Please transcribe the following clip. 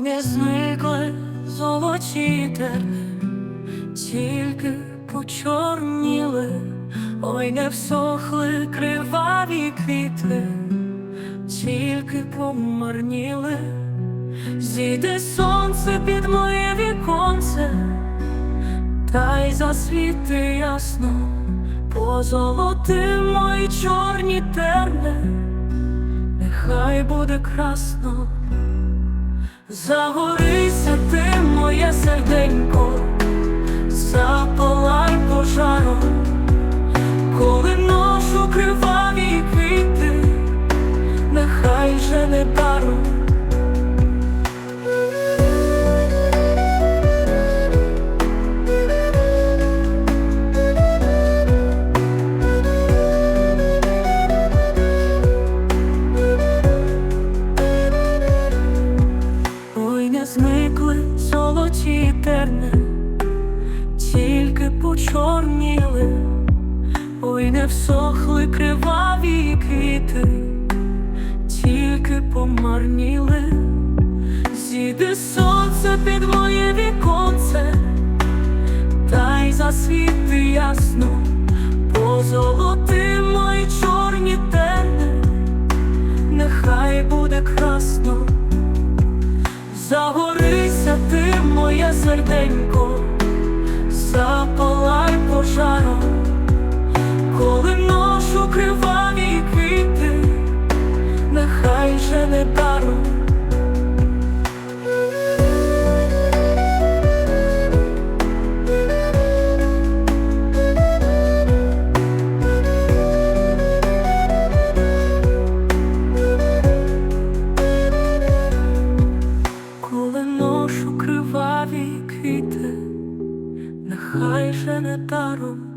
Не зникли золоті терни, тільки почорніли, ой, не всохли криваві квіти, тільки помарніли, зійде сонце під моє віконце, та й засвіти ясно, позолоти мої чорні терни, нехай буде красно. Загорися ти, моє серденько, зникли золоті терни, тільки почорніли, ой, не всохли криваві квіти, тільки помарніли, зійде сонце під моє віконце, та й засвіти ясно, серденько, запалай пожаром, коли ношу криваві квіти, нехай же не даром. Ношу